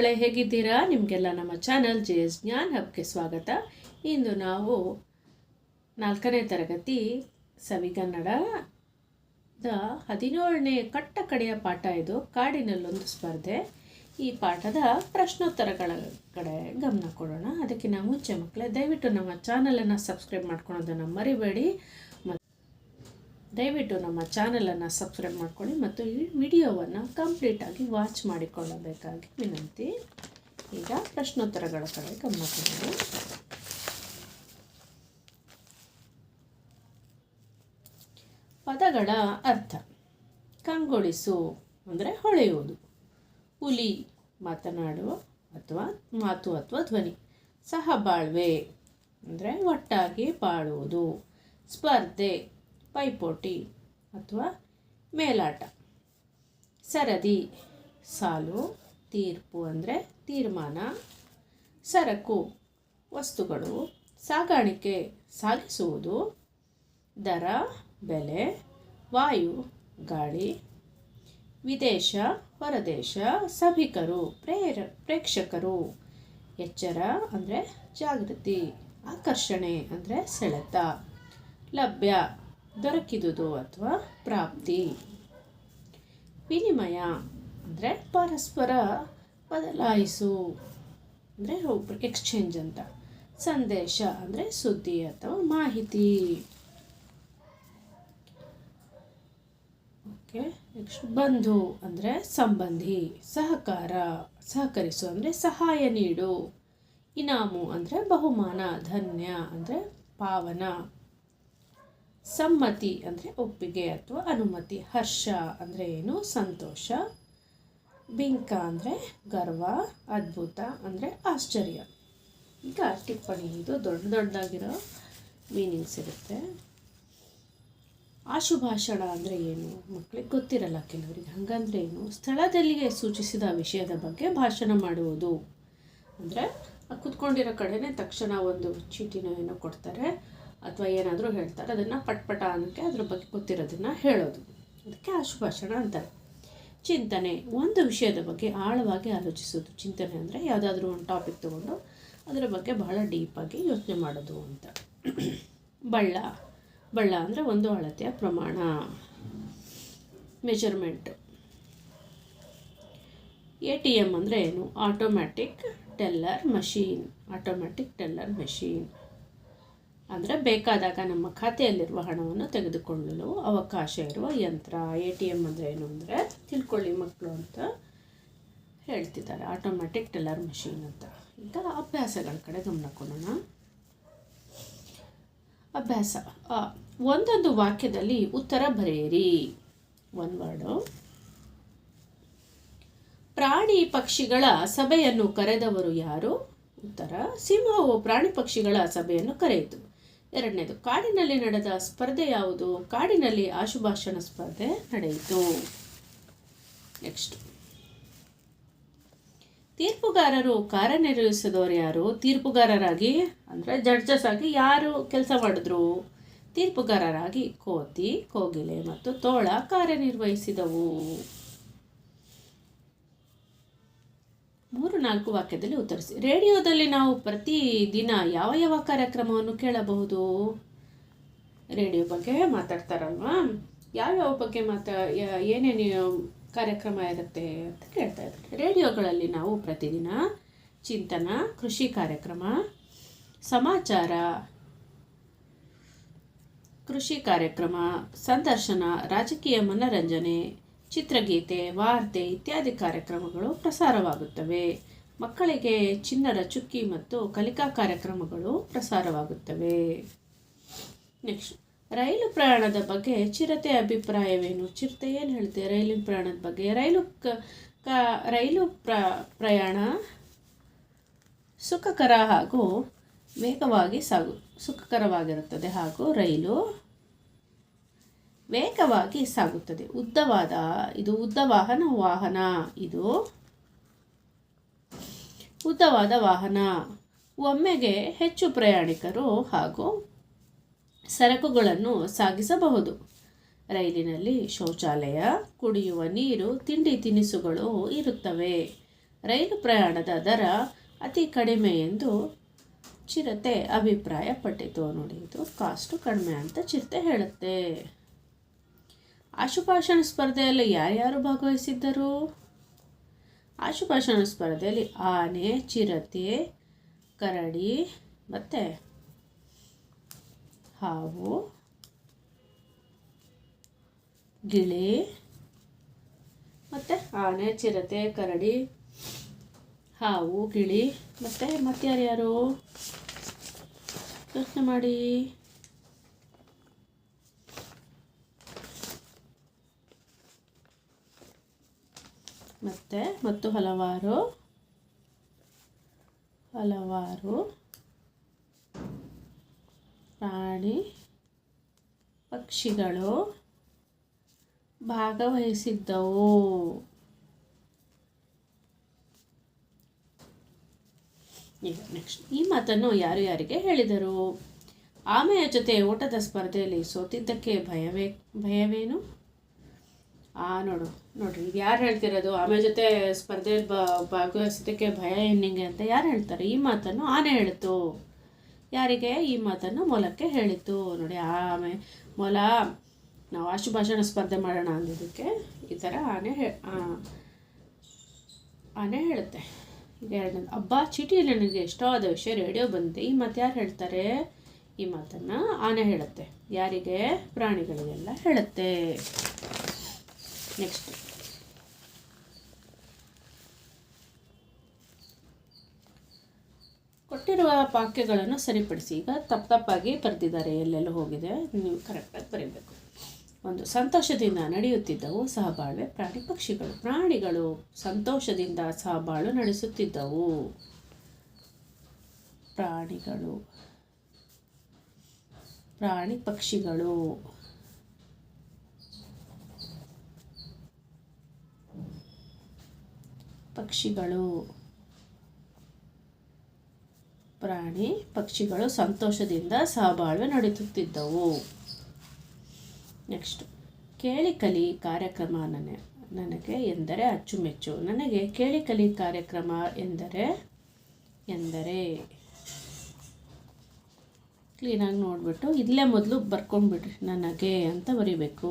ಮಕ್ಕಳೇ, ಹೇಗಿದ್ದೀರಾ? ನಿಮಗೆಲ್ಲ ನಮ್ಮ ಚಾನಲ್ ಜೆ ಎಸ್ ಜ್ಞಾನ್ ಹಬ್ಗೆ ಸ್ವಾಗತ. ಇಂದು ನಾವು ನಾಲ್ಕನೇ ತರಗತಿ ಸವಿಗನ್ನಡದ ಹದಿನೇಳನೇ ಕಟ್ಟ ಕಡೆಯ ಪಾಠ ಇದು. ಕಾಡಿನಲ್ಲೊಂದು ಸ್ಪರ್ಧೆ. ಈ ಪಾಠದ ಪ್ರಶ್ನೋತ್ತರಗಳ ಕಡೆ ಗಮನ ಕೊಡೋಣ. ಅದಕ್ಕಿಂತ ಮುಂಚೆ ಮಕ್ಕಳೇ ದಯವಿಟ್ಟು ನಮ್ಮ ಚಾನಲನ್ನು ಸಬ್ಸ್ಕ್ರೈಬ್ ಮಾಡ್ಕೊಳೋದನ್ನು ಮರಿಬೇಡಿ. ದಯವಿಟ್ಟು ನಮ್ಮ ಚಾನಲನ್ನು ಸಬ್ಸ್ಕ್ರೈಬ್ ಮಾಡ್ಕೊಳ್ಳಿ ಮತ್ತು ಈ ವಿಡಿಯೋವನ್ನು ಕಂಪ್ಲೀಟಾಗಿ ವಾಚ್ ಮಾಡಿಕೊಳ್ಳಬೇಕಾಗಿ ವಿನಂತಿ. ಈಗ ಪ್ರಶ್ನೋತ್ತರಗಳ ಕಡೆ ಗಮನ ಕೊಡೋಣ. ಪದಗಳ ಅರ್ಥ. ಕಂಗೊಳಿಸು ಅಂದರೆ ಹೊಳೆಯುವುದು. ಹುಲಿ ಮಾತನಾಡುವ ಅಥವಾ ಮಾತು ಅಥವಾ ಧ್ವನಿ. ಸಹ ಬಾಳ್ವೆ ಅಂದರೆ ಒಟ್ಟಾಗಿ ಬಾಳುವುದು. ಸ್ಪರ್ಧೆ ಪೈಪೋಟಿ ಅಥವಾ ಮೇಲಾಟ. ಸರದಿ, ಸಾಲು, ತೀರ್ಪು ಅಂದರೆ ತೀರ್ಮಾನ. ಸರಕು, ವಸ್ತುಗಳು, ಸಾಗಾಣಿಕೆ, ಸಾಗಿಸುವುದು. ದರ, ಬೆಲೆ, ವಾಯು, ಗಾಳಿ. ವಿದೇಶ, ಹೊರದೇಶ, ಸಭಿಕರು, ಪ್ರೇರ, ಪ್ರೇಕ್ಷಕರು. ಎಚ್ಚರ ಅಂದರೆ ಜಾಗೃತಿ, ಆಕರ್ಷಣೆ ಅಂದರೆ ಸೆಳೆತ. ಲಭ್ಯ ದೊರಕಿದುದು ಅಥವಾ ಪ್ರಾಪ್ತಿ? ವಿನಿಮಯ ಅಂದರೆ ಪರಸ್ಪರ ಬದಲಾಯಿಸು ಅಂದರೆ ಎಕ್ಸ್ಚೇಂಜ್ ಅಂತ. ಸಂದೇಶ ಅಂದರೆ ಸುದ್ದಿ ಅಥವಾ ಮಾಹಿತಿ. ಓಕೆ, ನೆಕ್ಸ್ಟ್ ಬಂಧು ಅಂದರೆ ಸಂಬಂಧಿ, ಸಹಕಾರ, ಸಹಕರಿಸು ಅಂದರೆ ಸಹಾಯ ನೀಡು. ಇನಾಮು ಅಂದರೆ ಬಹುಮಾನ, ಧನ್ಯ ಅಂದರೆ ಪಾವನ. ಸಮ್ಮತಿ ಅಂದರೆ ಒಪ್ಪಿಗೆ ಅಥವಾ ಅನುಮತಿ. ಹರ್ಷ ಅಂದರೆ ಏನು? ಸಂತೋಷ. ಬಿಂಕ ಅಂದರೆ ಗರ್ವ. ಅದ್ಭುತ ಅಂದರೆ ಆಶ್ಚರ್ಯ. ಈಗ ಟಿಪ್ಪಣಿ, ಇದು ದೊಡ್ಡ ದೊಡ್ಡದಾಗಿರೋ ಮೀನಿಂಗ್ಸ್ ಇರುತ್ತೆ. ಆಶುಭಾಷಣ ಅಂದರೆ ಏನು? ಮಕ್ಕಳಿಗೆ ಗೊತ್ತಿರಲ್ಲ, ಕೆಲವರಿಗೆ. ಹಾಗಂದ್ರೆ ಏನು? ಸ್ಥಳದಲ್ಲಿಗೆ ಸೂಚಿಸಿದ ವಿಷಯದ ಬಗ್ಗೆ ಭಾಷಣ ಮಾಡುವುದು. ಅಂದರೆ ಕುತ್ಕೊಂಡಿರೋ ಕಡೆನೇ ತಕ್ಷಣ ಒಂದು ಚೀಟಿನ ಏನೋ ಕೊಡ್ತಾರೆ. ಅಥವಾ ಏನಾದರೂ ಹೇಳ್ತಾರೆ, ಅದನ್ನು ಪಟ್ಪಟ ಅನ್ನೋಕ್ಕೆ ಅದ್ರ ಬಗ್ಗೆ ಗೊತ್ತಿರೋದನ್ನು ಹೇಳೋದು. ಅದಕ್ಕೆ ಆಶುಭಾಷಣ ಅಂತಾರೆ. ಚಿಂತನೆ, ಒಂದು ವಿಷಯದ ಬಗ್ಗೆ ಆಳವಾಗಿ ಆಲೋಚಿಸೋದು. ಚಿಂತನೆ ಅಂದರೆ ಯಾವುದಾದ್ರೂ ಒಂದು ಟಾಪಿಕ್ ತೊಗೊಂಡು ಅದರ ಬಗ್ಗೆ ಬಹಳ ಡೀಪಾಗಿ ಯೋಚನೆ ಮಾಡೋದು ಅಂತ. ಬಳ್ಳ ಬಳ್ಳ ಅಂದರೆ ಒಂದು ಅಳತೆಯ ಪ್ರಮಾಣ ಮೆಜರ್ಮೆಂಟು ಎ ಟಿ ಎಂ ಅಂದರೆ ಏನು? Automatic teller machine automatic teller machine ಅಂದರೆ ಬೇಕಾದಾಗ ನಮ್ಮ ಖಾತೆಯಲ್ಲಿರುವ ಹಣವನ್ನು ತೆಗೆದುಕೊಳ್ಳಲು ಅವಕಾಶ ಇರುವ ಯಂತ್ರ, ಎ ಟಿ ಎಂ ಅಂದರೆ ಏನು ಅಂದರೆ ತಿಳ್ಕೊಳ್ಳಿ ಮಕ್ಕಳು ಅಂತ ಹೇಳ್ತಿದ್ದಾರೆ. ಆಟೋಮ್ಯಾಟಿಕ್ ಟೆಲ್ಲರ್ ಮಷೀನ್ ಅಂತ. ಈಗ ಅಭ್ಯಾಸಗಳ ಕಡೆ ಗಮನ ಕೊಡೋಣ. ಅಭ್ಯಾಸ. ಒಂದೊಂದು ವಾಕ್ಯದಲ್ಲಿ ಉತ್ತರ ಬರೆಯಿರಿ. ಒಂದು ವರ್ಡು ಪ್ರಾಣಿ ಪಕ್ಷಿಗಳ ಸಭೆಯನ್ನು ಕರೆದವರು ಯಾರು? ಉತ್ತರ ಸಿಂಹವು ಪ್ರಾಣಿ ಪಕ್ಷಿಗಳ ಸಭೆಯನ್ನು ಕರೆಯಿತು. ಎರಡನೇದು, ಕಾಡಿನಲ್ಲಿ ನಡೆದ ಸ್ಪರ್ಧೆ ಯಾವುದು? ಕಾಡಿನಲ್ಲಿ ಆಶುಭಾಷಣ ಸ್ಪರ್ಧೆ ನಡೆಯಿತು. ನೆಕ್ಸ್ಟ್. ತೀರ್ಪುಗಾರರು ಕಾರ್ಯನಿರ್ವಹಿಸಿದವರು ಯಾರು? ತೀರ್ಪುಗಾರರಾಗಿ, ಅಂದರೆ ಜಡ್ಜಸ್ ಆಗಿ ಯಾರು ಕೆಲಸ ಮಾಡಿದ್ರು? ತೀರ್ಪುಗಾರರಾಗಿ ಕೋತಿ, ಕೋಗಿಲೆ ಮತ್ತು ತೋಳ ಕಾರ್ಯನಿರ್ವಹಿಸಿದವು. ನಾಲ್ಕು ವಾಕ್ಯದಲ್ಲಿ ಉತ್ತರಿಸಿ. ರೇಡಿಯೋದಲ್ಲಿ ನಾವು ಪ್ರತಿದಿನ ಯಾವ ಯಾವ ಕಾರ್ಯಕ್ರಮವನ್ನು ಕೇಳಬಹುದು? ರೇಡಿಯೋ ಬಗ್ಗೆ ಮಾತಾಡ್ತಾರಲ್ವಾ? ಯಾವ್ಯಾವ ಬಗ್ಗೆ ಮಾತಾ ಏನೇನು ಕಾರ್ಯಕ್ರಮ ಇರುತ್ತೆ ಅಂತ ಕೇಳ್ತಾ ಇದ್ದಾರೆ. ರೇಡಿಯೋಗಳಲ್ಲಿ ನಾವು ಪ್ರತಿದಿನ ಚಿಂತನ, ಕೃಷಿ ಕಾರ್ಯಕ್ರಮ, ಸಮಾಚಾರ, ಕೃಷಿ ಕಾರ್ಯಕ್ರಮ, ಸಂದರ್ಶನ, ರಾಜಕೀಯ ಮನರಂಜನೆ, ಚಿತ್ರಗೀತೆ, ವಾರ್ತೆ ಇತ್ಯಾದಿ ಕಾರ್ಯಕ್ರಮಗಳು ಪ್ರಸಾರವಾಗುತ್ತವೆ. ಮಕ್ಕಳಿಗೆ ಚಿನ್ನದ ಚುಕ್ಕಿ ಮತ್ತು ಕಲಿಕಾ ಕಾರ್ಯಕ್ರಮಗಳು ಪ್ರಸಾರವಾಗುತ್ತವೆ. ನೆಕ್ಸ್ಟ್ ರೈಲು ಪ್ರಯಾಣದ ಬಗ್ಗೆ ಚಿರತೆ ಅಭಿಪ್ರಾಯವೇನು? ಚಿರತೆ ಏನು ಹೇಳ್ತೆ ರೈಲಿನ ಪ್ರಯಾಣದ ಬಗ್ಗೆ? ರೈಲು ಕ- ರೈಲು ಪ್ರ, ಪ್ರಯಾಣ ಸುಖಕರ ಹಾಗೂ ವೇಗವಾಗಿ ಸಾಗು, ಸುಖಕರವಾಗಿರುತ್ತದೆ ಹಾಗೂ ರೈಲು ವೇಗವಾಗಿ ಸಾಗುತ್ತದೆ. ಉದ್ದವಾದ, ಇದು ಉದ್ದ ವಾಹನ ವಾಹನ, ಇದು ಉದ್ದವಾದ ವಾಹನ. ಒಮ್ಮೆಗೆ ಹೆಚ್ಚು ಪ್ರಯಾಣಿಕರು ಹಾಗೂ ಸರಕುಗಳನ್ನು ಸಾಗಿಸಬಹುದು. ರೈಲಿನಲ್ಲಿ ಶೌಚಾಲಯ, ಕುಡಿಯುವ ನೀರು, ತಿಂಡಿ ತಿನಿಸುಗಳು ಇರುತ್ತವೆ. ರೈಲು ಪ್ರಯಾಣದ ದರ ಅತಿ ಕಡಿಮೆ ಎಂದು ಚಿರತೆ ಅಭಿಪ್ರಾಯಪಟ್ಟಿತು. ನೋಡಿ, ಇದು ಕಾಸ್ಟು ಕಡಿಮೆ ಅಂತ ಚಿರತೆ ಹೇಳುತ್ತೆ. ಆಶುಭಾಷಣ ಸ್ಪರ್ಧೆಯಲ್ಲಿ ಯಾರ್ಯಾರು ಭಾಗವಹಿಸಿದ್ದರು? ಆಶುಭಾಷಣ ಸ್ಪರ್ಧೆಯಲ್ಲಿ ಆನೆ, ಚಿರತೆ, ಕರಡಿ, ಮತ್ತು ಹಾವು, ಗಿಳಿ, ಮತ್ತು ಆನೆ, ಚಿರತೆ, ಕರಡಿ, ಹಾವು, ಗಿಳಿ, ಮತ್ತು ಮತ್ತೆ ಯಾರ್ಯಾರು ಯೋಚನೆ ಮಾಡಿ. ಮತ್ತು ಮತ್ತು ಹಲವಾರು ಹಲವಾರು ಪ್ರಾಣಿ ಪಕ್ಷಿಗಳು ಭಾಗವಹಿಸಿದ್ದವು. ಈಗ ನೆಕ್ಸ್ಟ್ ಈ ಮಾತನ್ನು ಯಾರು ಯಾರಿಗೆ ಹೇಳಿದರು? ಆಮೆಯ ಜೊತೆ ಓಟದ ಸ್ಪರ್ಧೆಯಲ್ಲಿ ಸೋತಿದ್ದಕ್ಕೆ ಭಯವೇ, ಭಯವೇನು? ಆ, ನೋಡು. ನೋಡ್ರಿ ಇದು ಯಾರು ಹೇಳ್ತಿರೋದು? ಆಮೆ ಜೊತೆ ಸ್ಪರ್ಧೆ ಭಾಗವಹಿಸೋದಕ್ಕೆ ಭಯ ಹೆಣ್ಣಿಂಗೆ ಅಂತ ಯಾರು ಹೇಳ್ತಾರೆ? ಈ ಮಾತನ್ನು ಆನೆ ಹೇಳಿತು. ಯಾರಿಗೆ? ಈ ಮಾತನ್ನು ಮೊಲಕ್ಕೆ ಹೇಳಿತು ನೋಡಿ, ಆಮೆ ಮೊಲ, ನಾವು ಆಶುಭಾಷಣ ಸ್ಪರ್ಧೆ ಮಾಡೋಣ ಅಂದಿದ್ದಕ್ಕೆ ಈ ಥರ ಆನೆ ಆನೆ ಹೇಳುತ್ತೆ. ಈಗ ಎರಡನೇ ಹಬ್ಬ ಚೀಟಿಯಲ್ಲಿ ನನಗೆ ಇಷ್ಟವಾದ ವಿಷಯ ರೇಡಿಯೋ ಬಂದಿದೆ. ಈ ಮಾತು ಯಾರು ಹೇಳ್ತಾರೆ? ಈ ಮಾತನ್ನು ಆನೆ ಹೇಳುತ್ತೆ. ಯಾರಿಗೆ? ಪ್ರಾಣಿಗಳಿಗೆಲ್ಲ ಹೇಳುತ್ತೆ. ನೆಕ್ಸ್ಟ್ ಕೊಟ್ಟಿರುವ ವಾಕ್ಯಗಳನ್ನು ಸರಿಪಡಿಸಿ. ಈಗ ತಪ್ಪು ತಪ್ಪಾಗಿ ಬರೆದಿದ್ದಾರೆ, ಎಲ್ಲೆಲ್ಲ ಹೋಗಿದೆ, ನೀವು ಕರೆಕ್ಟಾಗಿ ಬರೀಬೇಕು. ಒಂದು, ಸಂತೋಷದಿಂದ ನಡೆಯುತ್ತಿದ್ದವು ಸಹಬಾಳ್ವೆ, ಪ್ರಾಣಿ ಪಕ್ಷಿಗಳು, ಪ್ರಾಣಿಗಳು ಸಂತೋಷದಿಂದ ಸಹಬಾಳು ನಡೆಸುತ್ತಿದ್ದವು. ಪ್ರಾಣಿಗಳು, ಪ್ರಾಣಿ ಪಕ್ಷಿಗಳು. ಪಕ್ಷಿಗಳು. ಪ್ರಾಣಿ ಪಕ್ಷಿಗಳು ಸಂತೋಷದಿಂದ ಸಹಬಾಳ್ವೆ ನಡೆಸುತ್ತಿದ್ದವು ನೆಕ್ಸ್ಟ್. ಕೇಳಿ ಕಲಿ ಕಾರ್ಯಕ್ರಮ ನನಗೆ ನನಗೆ ಎಂದರೆ ಅಚ್ಚುಮೆಚ್ಚು. ನನಗೆ ಕೇಳಿ ಕಲಿ ಕಾರ್ಯಕ್ರಮ ಎಂದರೆ ಎಂದರೆ. ಕ್ಲೀನಾಗಿ ನೋಡಿಬಿಟ್ಟು ಇಲ್ಲೇ ಮೊದಲು ಬರ್ಕೊಂಡ್ಬಿಡ್ರಿ ನನಗೆ ಅಂತ ಬರಿಬೇಕು.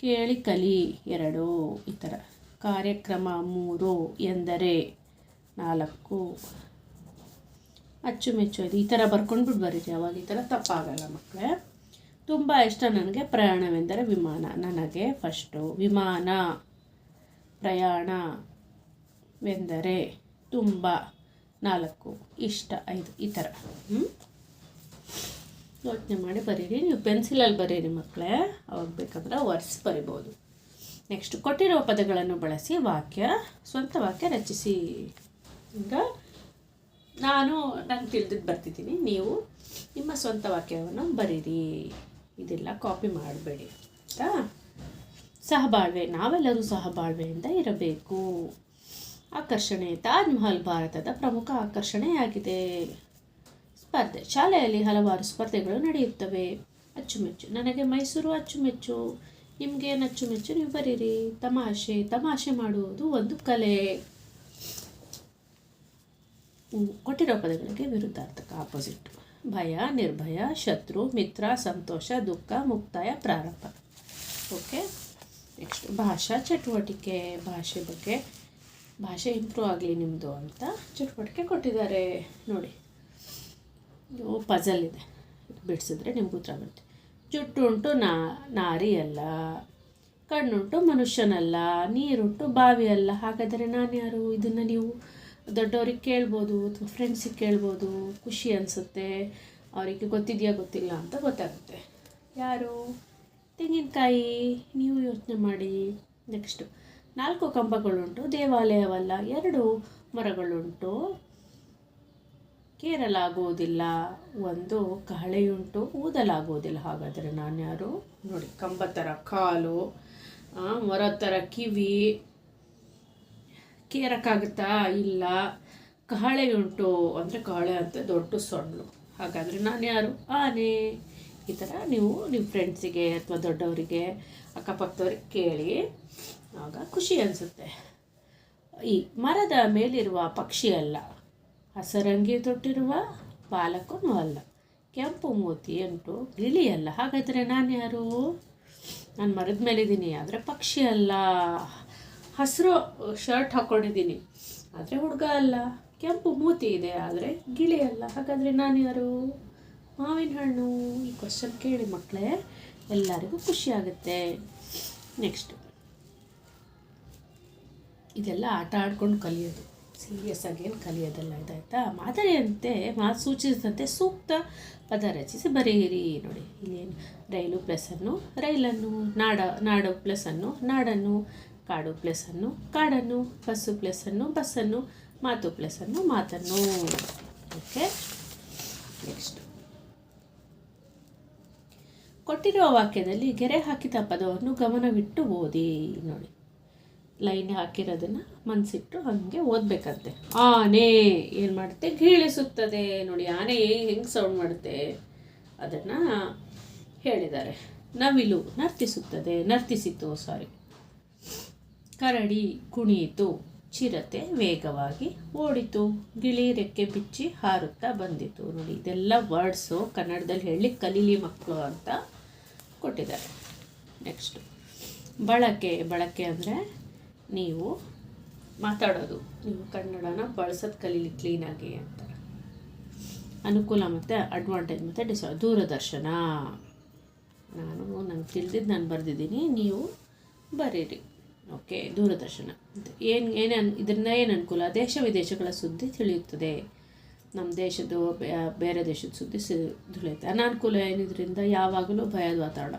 ಕೇಳಿ ಕಲಿ ಎರಡು, ಈ ಥರ. ಕಾರ್ಯಕ್ರಮ ಮೂರು ಎಂದರೆ ನಾಲ್ಕು. ಅಚ್ಚುಮೆಚ್ಚು ಇದು ಈ ಥರ ಬರ್ಕೊಂಡ್ಬಿಟ್ಟು ಬರೀರಿ. ಅವಾಗ ಈ ಥರ ತಪ್ಪಾಗಲ್ಲ ಮಕ್ಕಳೇ. ತುಂಬ ಇಷ್ಟ ನನಗೆ ಪ್ರಯಾಣವೆಂದರೆ ವಿಮಾನ. ನನಗೆ ಫಸ್ಟು ವಿಮಾನ ಪ್ರಯಾಣವೆಂದರೆ ತುಂಬ ನಾಲ್ಕು, ಇಷ್ಟ ಐದು, ಈ ಥರ. ಹ್ಞೂ ಯೋಚನೆ ಮಾಡಿ ಬರೀರಿ. ನೀವು ಪೆನ್ಸಿಲಲ್ಲಿ ಬರೀರಿ ಮಕ್ಕಳೇ. ಅವಾಗ ಬೇಕಂದ್ರೆ ವರ್ಸ್ ಬರಿಬೋದು. ನೆಕ್ಸ್ಟ್ ಕೊಟ್ಟಿರುವ ಪದಗಳನ್ನು ಬಳಸಿ ವಾಕ್ಯ, ಸ್ವಂತ ವಾಕ್ಯ ರಚಿಸಿ. ಈಗ ನಾನು ನಂಗೆ ತಿಳಿದಿದ್ದು ಬರ್ತಿದ್ದೀನಿ. ನೀವು ನಿಮ್ಮ ಸ್ವಂತ ವಾಕ್ಯವನ್ನು ಬರೀರಿ. ಇದೆಲ್ಲ ಕಾಪಿ ಮಾಡಬೇಡಿ ಆಯಿತಾ? ಸಹಬಾಳ್ವೆ, ನಾವೆಲ್ಲರೂ ಸಹಬಾಳ್ವೆಯಿಂದ ಇರಬೇಕು. ಆಕರ್ಷಣೆ ತಾಜ್ ಮಹಲ್ ಭಾರತದ ಪ್ರಮುಖ ಆಕರ್ಷಣೆಯಾಗಿದೆ. ಸ್ಪರ್ಧೆ, ಶಾಲೆಯಲ್ಲಿ ಹಲವಾರು ಸ್ಪರ್ಧೆಗಳು ನಡೆಯುತ್ತವೆ. ಅಚ್ಚುಮೆಚ್ಚು, ನನಗೆ ಮೈಸೂರು ಅಚ್ಚುಮೆಚ್ಚು. ನಿಮಗೇನು ಅಚ್ಚುಮೆಚ್ಚು ನೀವು ಬರೀರಿ. ತಮಾಷೆ ತಮಾಷೆ ಮಾಡುವುದು ಒಂದು ಕಲೆ. ಕೊಟ್ಟಿರೋ ಪದಗಳಿಗೆ ವಿರುದ್ಧಾರ್ಥಕ ಆಪೋಸಿಟ್ ಭಯ, ನಿರ್ಭಯ, ಶತ್ರು, ಮಿತ್ರ, ಸಂತೋಷ, ದುಃಖ, ಮುಕ್ತಾಯ ಪ್ರಾರಂಭ ಓಕೆ ನೆಕ್ಸ್ಟ್ ಭಾಷಾ ಚಟುವಟಿಕೆ. ಭಾಷೆ ಬಗ್ಗೆ ಭಾಷೆ ಇಂಪ್ರೂವ್ ಆಗಲಿ ನಿಮ್ಮದು ಅಂತ ಚಟುವಟಿಕೆ ಕೊಟ್ಟಿದ್ದಾರೆ. ನೋಡಿ ಪಜಲ್ ಇದೆ ಬಿಡಿಸಿದ್ರೆ ನಿಮ್ಗೆ ಉತ್ತರ ಬರುತ್ತೆ. ಜುಟ್ಟು ಉಂಟು ನಾ, ನಾರಿಯಲ್ಲ, ಕಣ್ಣುಂಟು ಮನುಷ್ಯನಲ್ಲ, ನೀರುಂಟು ಬಾವಿಯಲ್ಲ. ಹಾಗಾದರೆ ನಾನು ಯಾರು ಇದನ್ನು ನೀವು ದೊಡ್ಡವ್ರಿಗೆ ಕೇಳ್ಬೋದು, ಅಥವಾ ಫ್ರೆಂಡ್ಸಿಗೆ ಕೇಳ್ಬೋದು. ಖುಷಿ ಅನಿಸುತ್ತೆ. ಅವರಿಗೆ ಗೊತ್ತಿದೆಯಾ, ಗೊತ್ತಿಲ್ಲ ಅಂತ ಗೊತ್ತಾಗುತ್ತೆ. ಯಾರು? ತೆಂಗಿನಕಾಯಿ, ನೀವು ಯೋಚನೆ ಮಾಡಿ. ನೆಕ್ಸ್ಟು ನಾಲ್ಕು ಕಂಬಗಳುಂಟು, ದೇವಾಲಯವಲ್ಲ. ಎರಡು ಮರಗಳುಂಟು. ಕೇರಲಾಗುವುದಿಲ್ಲ ಒಂದು ಕಹಳೆಯುಂಟು ಊದಲಾಗುವುದಿಲ್ಲ ಹಾಗಾದರೆ ನಾನು ಯಾರು ನೋಡಿ ಕಂಬ ಥರ ಕಾಲು ಮೊರ ಥರ ಕಿವಿ. ಕೇರಕ್ಕಾಗುತ್ತಾ? ಇಲ್ಲ. ಕಹಳೆಯುಂಟು ಅಂದರೆ ಕಹಳೆ ಅಂತ ದೊಡ್ಡ ಸೊಣ್ಣು ಹಾಗಾದರೆ ನಾನು ಯಾರು ಆನೆ. ಈ ಥರ ನೀವು ನಿಮ್ಮ ಫ್ರೆಂಡ್ಸಿಗೆ ಅಥವಾ ದೊಡ್ಡವರಿಗೆ, ಅಕ್ಕಪಕ್ಕದವ್ರಿಗೆ ಕೇಳಿ ಆಗ ಖುಷಿ ಅನಿಸುತ್ತೆ. ಈ ಮರದ ಮೇಲಿರುವ ಪಕ್ಷಿಯಲ್ಲ ಹಸರಂಗಿ ತೊಟ್ಟಿರುವ ಬಾಲಕನೂ ಅಲ್ಲ ಕೆಂಪು ಮೂತಿ ಗಿಳಿ ಗಿಳಿಯಲ್ಲ ಹಾಗಾದರೆ ನಾನು ಯಾರು? ನಾನು ಮರದ ಮೇಲಿದ್ದೀನಿ ಆದರೆ ಪಕ್ಷಿ ಅಲ್ಲ. ಹಸಿರು ಶರ್ಟ್ ಹಾಕ್ಕೊಂಡಿದ್ದೀನಿ ಆದರೆ ಹುಡುಗ ಅಲ್ಲ. ಕೆಂಪು ಮೂತಿ ಇದೆ, ಆದರೆ ಗಿಳಿ ಅಲ್ಲ. ಹಾಗಾದರೆ ನಾನು ಯಾರು? ಮಾವಿನ ಹಣ್ಣು. ಈ ಕ್ವಶನ್ ಕೇಳಿ ಮಕ್ಕಳೇ ಎಲ್ಲರಿಗೂ ಖುಷಿಯಾಗುತ್ತೆ ನೆಕ್ಸ್ಟ್ ಇದೆಲ್ಲ ಆಟ ಆಡ್ಕೊಂಡು ಕಲಿಯೋದು. ಸೀರಿಯಸ್ ಆಗಿ ಏನು ಕಲಿಯೋದಲ್ಲ, ಇದಾಯ್ತಾ? ಮಾದರಿಯಂತೆ, ಮಾತು ಸೂಚಿಸಿದಂತೆ ಸೂಕ್ತ ಪದ ರಚಿಸಿ ಬರೆಯಿರಿ ನೋಡಿ. ಇಲ್ಲೇನು? ರೈಲು ಪ್ಲಸನ್ನು ರೈಲನ್ನು, ನಾಡ, ನಾಡು ಪ್ಲಸನ್ನು ನಾಡನ್ನು, ಕಾಡು ಪ್ಲಸ್ಸನ್ನು ಕಾಡನ್ನು, ಬಸ್ಸು ಪ್ಲಸ್ಸನ್ನು ಬಸ್ಸನ್ನು, ಮಾತು ಪ್ಲಸನ್ನು ಮಾತನ್ನು. ಓಕೆ? ನೆಕ್ಸ್ಟ್ ಕೊಟ್ಟಿರುವ ವಾಕ್ಯದಲ್ಲಿ ಗೆರೆ ಹಾಕಿದ ಪದವನ್ನು ಗಮನವಿಟ್ಟು ಓದಿ ನೋಡಿ. ಲೈನ್ ಹಾಕಿರೋದನ್ನು ಮನಸ್ಸಿಟ್ಟು ಹಾಗೆ ಓದಬೇಕಂತೆ. ಆನೆ ಏನು ಮಾಡುತ್ತೆ? ಗೀಳಿಸುತ್ತದೆ ನೋಡಿ, ಆನೆ ಹೆಂಗೆ ಸೌಂಡ್ ಮಾಡುತ್ತೆ? ಅದನ್ನು ಹೇಳಿದ್ದಾರೆ. ನವಿಲು ನರ್ತಿಸುತ್ತದೆ. ನರ್ತಿಸಿತು ಸಾರಿ ಕರಡಿ ಕುಣಿಯಿತು. ಚಿರತೆ ವೇಗವಾಗಿ ಓಡಿತು. ಗಿಳಿ ರೆಕ್ಕೆ ಬಿಚ್ಚಿ ಹಾರುತ್ತಾ ಬಂದಿತು. ನೋಡಿ, ಇದೆಲ್ಲ ವರ್ಡ್ಸು ಕನ್ನಡದಲ್ಲಿ ಹೇಳಿ ಕಲೀಲಿ ಮಕ್ಕಳು ಅಂತ ಕೊಟ್ಟಿದ್ದಾರೆ. ನೆಕ್ಸ್ಟು ಬಳಕೆ. ಬಳಕೆ ಅಂದರೆ ನೀವು ಮಾತಾಡೋದು. ನೀವು ಕನ್ನಡನ ಬಳಸೋದು ಕಲೀಲಿ ಕ್ಲೀನಾಗಿ ಅಂತ. ಅನುಕೂಲ ಮತ್ತು ಅಡ್ವಾಂಟೇಜ್ ಮತ್ತು ಡಿಸ ದೂರದರ್ಶನ. ನಾನು ನಂಗೆ ತಿಳಿದಿದ್ದು ನಾನು ಬರೆದಿದ್ದೀನಿ, ನೀವು ಬರೀರಿ. ಓಕೆ ದೂರದರ್ಶನ. ಏನು ಏನು ಅನ್, ಇದರಿಂದ ಏನು ಅನುಕೂಲ? ದೇಶ ವಿದೇಶಗಳ ಸುದ್ದಿ ತಿಳಿಯುತ್ತದೆ. ನಮ್ಮ ದೇಶದ್ದು ಬೇರೆ ದೇಶದ ಸುದ್ದಿ ತಿಳಿಯುತ್ತೆ. ಅನಾನುಕೂಲ ಏನಿದ್ರಿಂದ ಯಾವಾಗಲೂ ಭಯದ ವಾತಾವರಣ.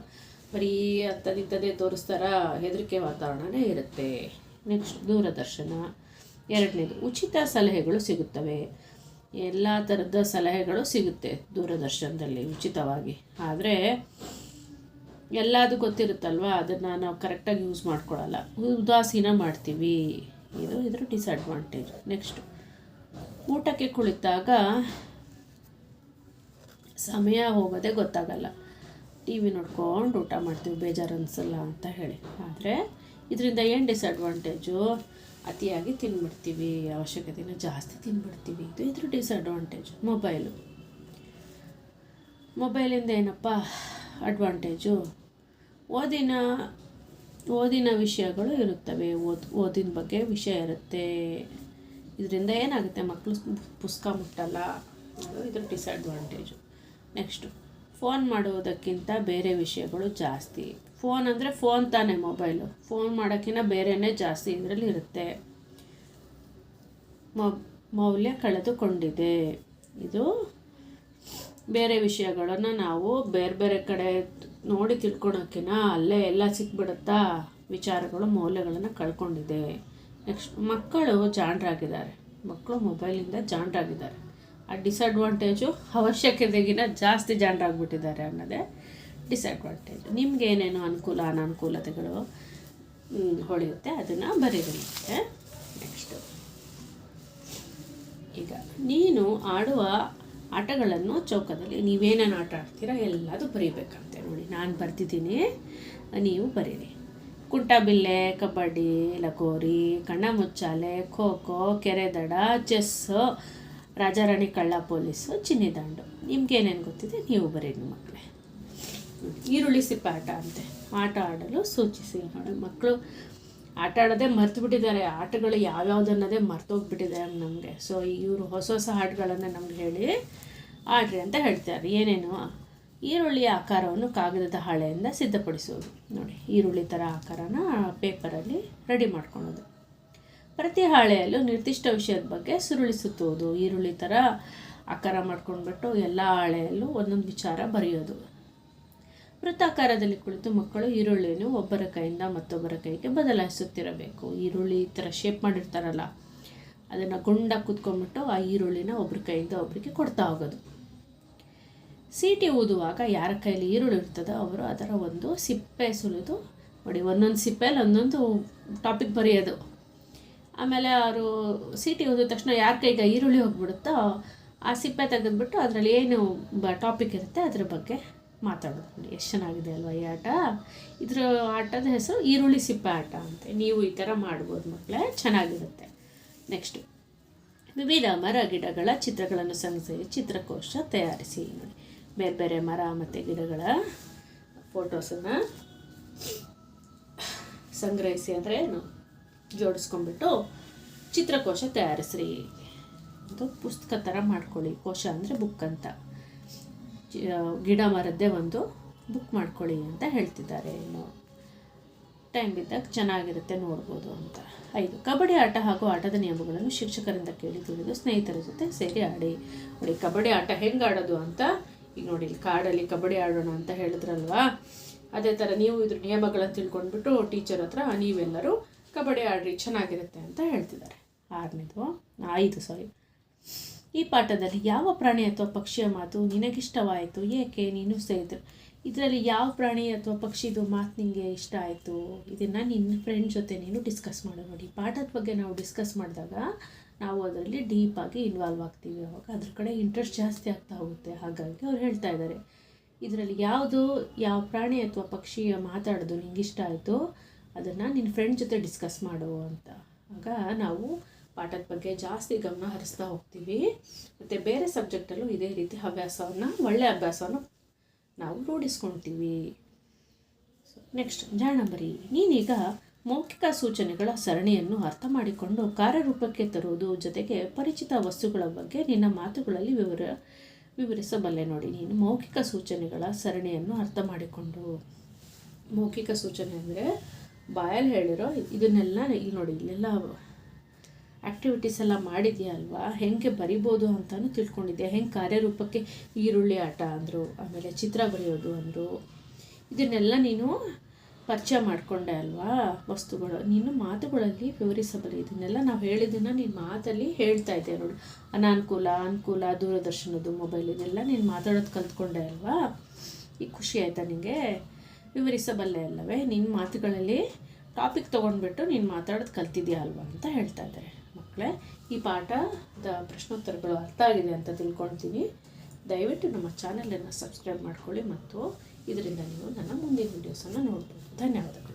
ಬರೀ ಅಂಥದ್ದಿದ್ದದೇ ತೋರಿಸ್ತಾರ ಹೆದರಿಕೆ ವಾತಾವರಣನೇ ಇರುತ್ತೆ. ನೆಕ್ಸ್ಟ್ ದೂರದರ್ಶನ. ಎರಡನೇದು, ಉಚಿತ ಸಲಹೆಗಳು ಸಿಗುತ್ತವೆ. ಎಲ್ಲ ಥರದ ಸಲಹೆಗಳು ಸಿಗುತ್ತೆ ದೂರದರ್ಶನದಲ್ಲಿ ಉಚಿತವಾಗಿ. ಆದರೆ, ಎಲ್ಲದು ಗೊತ್ತಿರುತ್ತಲ್ವ? ಅದನ್ನು ನಾವು ಕರೆಕ್ಟಾಗಿ ಯೂಸ್ ಮಾಡ್ಕೊಳ್ಳಲ್ಲ ಉದಾಸೀನ ಮಾಡ್ತೀವಿ. ಇದು ಇದ್ರ ಡಿಸ್ಅಡ್ವಾಂಟೇಜ್ ನೆಕ್ಸ್ಟು ಊಟಕ್ಕೆ ಕುಳಿತಾಗ ಸಮಯ ಹೋಗೋದೇ ಗೊತ್ತಾಗಲ್ಲ. ಟಿ ವಿ ನೋಡ್ಕೊಂಡು ಊಟ ಮಾಡ್ತೀವಿ, ಬೇಜಾರು ಅನಿಸಲ್ಲ ಅಂತ ಹೇಳಿ. ಆದರೆ ಇದರಿಂದ ಏನು ಡಿಸ್ಅಡ್ವಾಂಟೇಜು ಅತಿಯಾಗಿ ತಿನ್ಬಿಡ್ತೀವಿ, ಅವಶ್ಯಕತೆನ ಜಾಸ್ತಿ ತಿನ್ಬಿಡ್ತೀವಿ. ಇದು ಇದ್ರ ಡಿಸ್ಅಡ್ವಾಂಟೇಜು ಮೊಬೈಲು ಮೊಬೈಲಿಂದ ಏನಪ್ಪ ಅಡ್ವಾಂಟೇಜು ಓದಿನ ಓದಿನ ವಿಷಯಗಳು ಇರುತ್ತವೆ. ಓದ್, ಓದಿನ ಬಗ್ಗೆ ವಿಷಯ ಇರುತ್ತೆ. ಇದರಿಂದ ಏನಾಗುತ್ತೆ? ಮಕ್ಕಳು ಪುಸ್ತಕ ಮುಟ್ಟಲ್ಲ. ಅದು ಇದ್ರ ಡಿಸ್ಅಡ್ವಾಂಟೇಜು ನೆಕ್ಸ್ಟು ಫೋನ್ ಮಾಡುವುದಕ್ಕಿಂತ ಬೇರೆ ವಿಷಯಗಳು ಜಾಸ್ತಿ. ಫೋನ್ ಅಂದರೆ ಫೋನ್ ತಾನೇ ಮೊಬೈಲು. ಫೋನ್ ಮಾಡೋಕ್ಕಿಂತ ಬೇರೆಯೇ ಜಾಸ್ತಿ ಇದರಲ್ಲಿ ಇರುತ್ತೆ. ಮೌಲ್ಯ ಕಳೆದುಕೊಂಡಿದೆ. ಇದು ಬೇರೆ ವಿಷಯಗಳನ್ನು ನಾವು ಬೇರೆ ಬೇರೆ ಕಡೆ ನೋಡಿ ತಿಳ್ಕೊಳೋಕ್ಕಿಂತ ಅಲ್ಲೇ ಎಲ್ಲ ಸಿಕ್ಬಿಡುತ್ತಾ ವಿಚಾರಗಳು, ಮೌಲ್ಯಗಳನ್ನು ಕಳ್ಕೊಂಡಿದೆ. ನೆಕ್ಸ್ಟ್ ಮಕ್ಕಳು ಜಾಣರಾಗಿದ್ದಾರೆ. ಮಕ್ಕಳು ಮೊಬೈಲಿಂದ ಜಾಣರಾಗಿದ್ದಾರೆ. ಆ ಡಿಸಡ್ವಾಂಟೇಜು ಅವಶ್ಯಕತೆಗಿನ ಜಾಸ್ತಿ ಜನರಾಗ್ಬಿಟ್ಟಿದ್ದಾರೆ ಅನ್ನೋದೇ ಡಿಸಡ್ವಾಂಟೇಜ್ ನಿಮ್ಗೆ ಏನೇನು ಅನುಕೂಲ, ಅನಾನುಕೂಲತೆಗಳು ಹೊಳೆಯುತ್ತೆ ಅದನ್ನು ಬರೀರುತ್ತೆ ನೆಕ್ಸ್ಟು ಈಗ ನೀನು ಆಡುವ ಆಟಗಳನ್ನು ಚೌಕದಲ್ಲಿ ನೀವೇನೇನು ಆಟ ಆಡ್ತೀರಾ ಎಲ್ಲದು ಬರೀಬೇಕಂತೆ ನೋಡಿ. ನಾನು ಬರ್ತಿದ್ದೀನಿ ನೀವು ಬರೀರಿ. ಕುಂಟಾಬಿಲ್ಲೆ ಕಬಡ್ಡಿ, ಲಗೋರಿ ಕಣ್ಣಮುಚ್ಚಾಲೆ ಖೋ ಖೋ ಕೆರೆದಡ ಚೆಸ್ಸು ರಾಜಾರಾಣಿ ಕಳ್ಳ ಪೊಲೀಸು ಚಿನ್ನಿದಾಂಡು. ನಿಮ್ಗೇನೇನು ಗೊತ್ತಿದೆ? ನೀವು ಬರೀರಿ ಮಕ್ಕಳೇ ಈರುಳ್ಳಿ ಸಿಪ್ಪಾಟ ಅಂತೆ. ಆಟ ಆಡಲು ಸೂಚಿಸಿ ನೋಡಿ. ಮಕ್ಕಳು ಆಟ ಆಡೋದೇ ಮರ್ತು ಬಿಟ್ಟಿದ್ದಾರೆ. ಆಟಗಳು ಯಾವ್ಯಾವ್ದು ಅನ್ನೋದೇ ಮರ್ತೋಗ್ಬಿಟ್ಟಿದ್ದಾರೆ ನಮಗೆ. ಸೊ ಇವರು ಹೊಸ ಹೊಸ ಹಾಡುಗಳನ್ನು ನಮ್ಗೆ ಹೇಳಿ ಆಡ್ರಿ ಅಂತ ಹೇಳ್ತಾರೆ. ಏನೇನು? ಈರುಳ್ಳಿಯ ಆಕಾರವನ್ನು ಕಾಗದದ ಹಾಳೆಯಿಂದ ಸಿದ್ಧಪಡಿಸೋದು. ನೋಡಿ, ಈರುಳ್ಳಿ ಥರ ಆಕಾರನ ಪೇಪರಲ್ಲಿ ರೆಡಿ ಮಾಡ್ಕೊಳೋದು. ಪ್ರತಿ ಹಾಳೆಯಲ್ಲೂ ನಿರ್ದಿಷ್ಟ ವಿಷಯದ ಬಗ್ಗೆ ಸುರುಳಿಸುತ್ತೋದು ಈರುಳ್ಳಿ ಥರ ಆಕಾರ ಮಾಡ್ಕೊಂಡ್ಬಿಟ್ಟು ಎಲ್ಲ ಹಾಳೆಯಲ್ಲೂ ಒಂದೊಂದು ವಿಚಾರ ಬರೆಯೋದು. ವೃತ್ತಾಕಾರದಲ್ಲಿ ಕುಳಿತು ಮಕ್ಕಳು ಈರುಳ್ಳಿಯನ್ನು ಒಬ್ಬರ ಕೈಯಿಂದ ಮತ್ತೊಬ್ಬರ ಕೈಗೆ ಬದಲಾಯಿಸುತ್ತಿರಬೇಕು. ಈರುಳ್ಳಿ ಈ ಥರ ಶೇಪ್ ಮಾಡಿರ್ತಾರಲ್ಲ, ಅದನ್ನು ಗುಂಡಾಗಿ ಕೂತ್ಕೊಂಡ್ಬಿಟ್ಟು ಆ ಈರುಳ್ಳಿನ ಒಬ್ಬರ ಕೈಯಿಂದ ಒಬ್ಬರಿಗೆ ಕೊಡ್ತಾ ಹೋಗೋದು. ಸೀಟಿ ಊದುವಾಗ ಯಾರ ಕೈಯಲ್ಲಿ ಈರುಳ್ಳಿ ಇರ್ತದೋ ಅವರು ಅದರ ಒಂದು ಸಿಪ್ಪೆ ಸುಲಿದು ನೋಡಿ, ಒಂದೊಂದು ಸಿಪ್ಪೆಯಲ್ಲಿ ಒಂದೊಂದು ಟಾಪಿಕ್ ಬರೆಯೋದು. ಆಮೇಲೆ ಅವರು ಸೀಟಿ ಹೋದ ತಕ್ಷಣ ಯಾರ ಕೈಗೆ ಈರುಳ್ಳಿ ಹೋಗ್ಬಿಡುತ್ತೋ ಆ ಸಿಪ್ಪೆ ತೆಗೆದ್ಬಿಟ್ಟು ಅದರಲ್ಲಿ ಏನು ಬ ಟಾಪಿಕ್ ಇರುತ್ತೆ ಅದ್ರ ಬಗ್ಗೆ ಮಾತಾಡೋದು ನೋಡಿ ಎಷ್ಟು ಚೆನ್ನಾಗಿದೆ ಅಲ್ವಾ ಈ ಆಟ? ಇದ್ರ ಆಟದ ಹೆಸರು ಈರುಳ್ಳಿ ಸಿಪ್ಪೆ ಆಟ ಅಂತೆ. ನೀವು ಈ ಥರ ಮಾಡ್ಬೋದು ಮಕ್ಕಳೇ, ಚೆನ್ನಾಗಿರುತ್ತೆ. ನೆಕ್ಸ್ಟು ವಿವಿಧ ಮರ ಗಿಡಗಳ ಚಿತ್ರಗಳನ್ನು ಸಂಗ್ರಹಿಸಿ, ಚಿತ್ರಕೋಶ ತಯಾರಿಸಿ. ನೋಡಿ, ಬೇರೆ ಬೇರೆ ಮರ ಮತ್ತು ಗಿಡಗಳ ಫೋಟೋಸನ್ನು ಸಂಗ್ರಹಿಸಿ ಅಂದರೆ ಏನು? ಜೋಡಿಸ್ಕೊಂಡ್ಬಿಟ್ಟು ಚಿತ್ರಕೋಶ ತಯಾರಿಸ್ರಿ. ಅದು ಪುಸ್ತಕ ಥರ ಮಾಡ್ಕೊಳ್ಳಿ. ಕೋಶ ಅಂದರೆ ಬುಕ್ ಅಂತ. ಗಿಡ ಮರದ್ದೇ ಒಂದು ಬುಕ್ ಮಾಡ್ಕೊಳ್ಳಿ ಅಂತ ಹೇಳ್ತಿದ್ದಾರೆ. ಇನ್ನು ಟೈಮ್ ಬಿದ್ದಾಗ ಚೆನ್ನಾಗಿರುತ್ತೆ ನೋಡ್ಬೋದು ಅಂತ. ಐದು, ಕಬಡ್ಡಿ ಆಟ ಹಾಗೂ ಆಟದ ನಿಯಮಗಳನ್ನು ಶಿಕ್ಷಕರಿಂದ ಕೇಳಿ ತಿಳಿದು ಸ್ನೇಹಿತರ ಜೊತೆ ಸೇರಿ ಆಡಿ. ನೋಡಿ, ಕಬಡ್ಡಿ ಆಟ ಹೆಂಗೆ ಆಡೋದು ಅಂತ? ಈಗ ನೋಡಿ, ಇಲ್ಲಿ ಕಾಡಲ್ಲಿ ಕಬಡ್ಡಿ ಆಡೋಣ ಅಂತ ಹೇಳಿದ್ರಲ್ವಾ? ಅದೇ ಥರ ನೀವು ಇದ್ರ ನಿಯಮಗಳನ್ನು ತಿಳ್ಕೊಂಡ್ಬಿಟ್ಟು ಟೀಚರ್ ಹತ್ರ ನೀವೆಲ್ಲರೂ ಕಬಡ್ಡಿ ಆಡ್ರಿ, ಚೆನ್ನಾಗಿರುತ್ತೆ ಅಂತ ಹೇಳ್ತಿದ್ದಾರೆ. ಆರನೇದು ಐದು ಸಾರಿ ಈ ಪಾಠದಲ್ಲಿ ಯಾವ ಪ್ರಾಣಿ ಅಥವಾ ಪಕ್ಷಿಯ ಮಾತು ನಿನಗಿಷ್ಟವಾಯಿತು? ಏಕೆ ನೀನು ಸೇರಿದ್ರು ಇದರಲ್ಲಿ ಯಾವ ಪ್ರಾಣಿ ಅಥವಾ ಪಕ್ಷಿದು ಮಾತು ನಿನಗೆ ಇಷ್ಟ ಆಯಿತು? ಇದನ್ನು ನಿನ್ನ ಫ್ರೆಂಡ್ ಜೊತೆ ನೀನು ಡಿಸ್ಕಸ್ ಮಾಡು. ನೋಡಿ ಪಾಠದ ಬಗ್ಗೆ ನಾವು ಡಿಸ್ಕಸ್ ಮಾಡಿದಾಗ ನಾವು ಅದರಲ್ಲಿ ಡೀಪಾಗಿ ಇನ್ವಾಲ್ವ್ ಆಗ್ತೀವಿ. ಅವಾಗ ಅದ್ರ ಕಡೆ ಇಂಟ್ರೆಸ್ಟ್ ಜಾಸ್ತಿ ಆಗ್ತಾ ಹೋಗುತ್ತೆ. ಹಾಗಾಗಿ ಅವ್ರು ಹೇಳ್ತಾ ಇದ್ದಾರೆ. ಇದರಲ್ಲಿ ಯಾವುದು, ಯಾವ ಪ್ರಾಣಿ ಅಥವಾ ಪಕ್ಷಿಯ ಮಾತಾಡೋದು ನಿಂಗೆ ಇಷ್ಟ ಆಯಿತು? ಅದನ್ನು ನಿನ್ನ ಫ್ರೆಂಡ್ ಜೊತೆ ಡಿಸ್ಕಸ್ ಮಾಡು ಅಂತ. ಆಗ ನಾವು ಪಾಠದ ಬಗ್ಗೆ ಜಾಸ್ತಿ ಗಮನ ಹರಿಸ್ತಾ ಹೋಗ್ತೀವಿ. ಮತ್ತು ಬೇರೆ ಸಬ್ಜೆಕ್ಟಲ್ಲೂ ಇದೇ ರೀತಿ ಹವ್ಯಾಸವನ್ನು ಒಳ್ಳೆಯ ಅಭ್ಯಾಸವನ್ನು ನಾವು ರೂಢಿಸ್ಕೊಳ್ತೀವಿ ನೆಕ್ಸ್ಟ್ ಜಾಣಂಬರಿ ನೀನೀಗ ಮೌಖಿಕ ಸೂಚನೆಗಳ ಸರಣಿಯನ್ನು ಅರ್ಥ ಮಾಡಿಕೊಂಡು ಕಾರ್ಯರೂಪಕ್ಕೆ ತರುವುದು ಜೊತೆಗೆ ಪರಿಚಿತ ವಸ್ತುಗಳ ಬಗ್ಗೆ ನಿನ್ನ ಮಾತುಗಳಲ್ಲಿ ವಿವರ, ವಿವರಿಸಬಲ್ಲೆ ನೋಡಿ. ನೀನು ಮೌಖಿಕ ಸೂಚನೆಗಳ ಸರಣಿಯನ್ನು ಅರ್ಥ ಮಾಡಿಕೊಂಡು. ಮೌಖಿಕ ಸೂಚನೆ ಅಂದರೆ ಬಾಯಲ್ಲಿ ಹೇಳಿರೋ, ಇದನ್ನೆಲ್ಲ ಇಲ್ಲಿ ನೋಡಿ, ಇಲ್ಲೆಲ್ಲ ಆ್ಯಕ್ಟಿವಿಟೀಸ್ ಎಲ್ಲ ಮಾಡಿದ್ಯಾ ಅಲ್ವಾ? ಹೆಂಗೆ ಬರಿಬೋದು ಅಂತಲೂ ತಿಳ್ಕೊಂಡಿದ್ದೆ ಹೆಂಗೆ ಕಾರ್ಯರೂಪಕ್ಕೆ ಈರುಳ್ಳಿ ಆಟ ಅಂದರು, ಆಮೇಲೆ ಚಿತ್ರ ಬರೆಯೋದು ಅಂದರು, ಇದನ್ನೆಲ್ಲ ನೀನು ಪರಿಚಯ ಮಾಡಿಕೊಂಡೆ ಅಲ್ವಾ? ವಸ್ತುಗಳು. ನೀನು ಮಾತುಗಳಲ್ಲಿ ವಿವರಿಸಬಲ್ಲ. ಇದನ್ನೆಲ್ಲ ನಾವು ಹೇಳಿದ್ದನ್ನು ನೀನು ಮಾತಲ್ಲಿ ಹೇಳ್ತಾ ಇದ್ದೆ ನೋಡು. ಅನಾನುಕೂಲ, ಅನುಕೂಲ, ದೂರದರ್ಶನದ್ದು ಮೊಬೈಲ್ ಇದೆಲ್ಲ ನೀನು ಮಾತಾಡೋದು ಕಲ್ತ್ಕೊಂಡೆ ಅಲ್ವಾ? ಈಗ ಖುಷಿ ಆಯಿತಾ ನಿನಗೆ ವಿವರಿಸಬಲ್ಲೆ ಅಲ್ಲವೇ? ನಿನ್ನ ಮಾತುಗಳಲ್ಲಿ ಟಾಪಿಕ್ ತೊಗೊಂಡ್ಬಿಟ್ಟು ನೀನು ಮಾತಾಡೋದು ಕಲ್ತಿದ್ಯಾ ಅಲ್ವಾ ಅಂತ ಹೇಳ್ತಾ ಇದ್ದಾರೆ. ಮಕ್ಕಳೇ ಈ ಪಾಠದ ಪ್ರಶ್ನೋತ್ತರಗಳು ಅರ್ಥ ಆಗಿದೆ ಅಂತ ತಿಳ್ಕೊಳ್ತೀನಿ. ದಯವಿಟ್ಟು ನಮ್ಮ ಚಾನಲನ್ನು ಸಬ್ಸ್ಕ್ರೈಬ್ ಮಾಡ್ಕೊಳ್ಳಿ ಮತ್ತು ಇದರಿಂದ ನೀವು ನನ್ನ ಮುಂದಿನ ವೀಡಿಯೋಸನ್ನು ನೋಡ್ಬೋದು. ಧನ್ಯವಾದಗಳು.